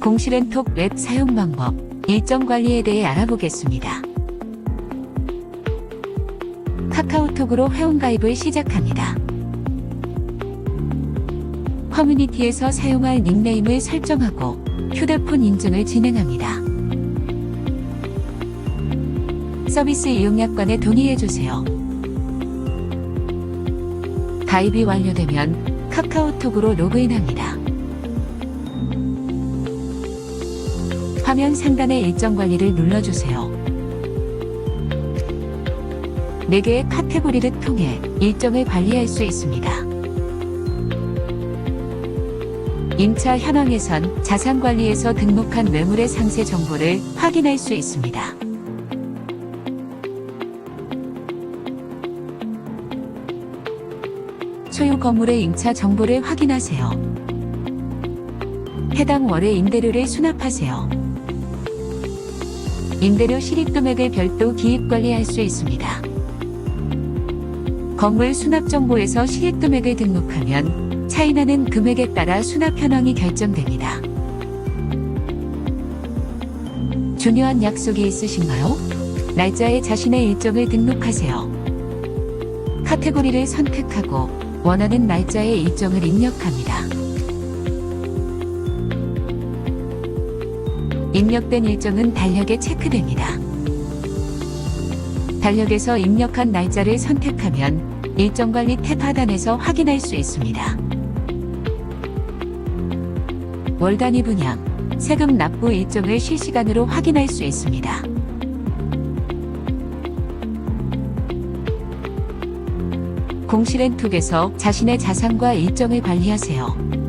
공실엔톡 웹 사용 방법, 일정 관리에 대해 알아보겠습니다. 카카오톡으로 회원가입을 시작합니다. 커뮤니티에서 사용할 닉네임을 설정하고 휴대폰 인증을 진행합니다. 서비스 이용약관에 동의해주세요. 가입이 완료되면 카카오톡으로 로그인합니다. 화면 상단의 일정 관리를 눌러주세요. 4개의 카테고리를 통해 일정을 관리할 수 있습니다. 임차 현황에선 자산관리에서 등록한 매물의 상세 정보를 확인할 수 있습니다. 소유 건물의 임차 정보를 확인하세요. 해당 월의 임대료를 수납하세요. 임대료 실입 금액을 별도 기입 관리할 수 있습니다. 건물 수납 정보에서 실입 금액을 등록하면 차이나는 금액에 따라 수납 현황이 결정됩니다. 중요한 약속이 있으신가요? 날짜에 자신의 일정을 등록하세요. 카테고리를 선택하고 원하는 날짜의 일정을 입력합니다. 입력된 일정은 달력에 체크됩니다. 달력에서 입력한 날짜를 선택하면 일정 관리 탭 하단에서 확인할 수 있습니다. 월 단위 분양, 세금 납부 일정을 실시간으로 확인할 수 있습니다. 공실엔톡에서 자신의 자산과 일정을 관리하세요.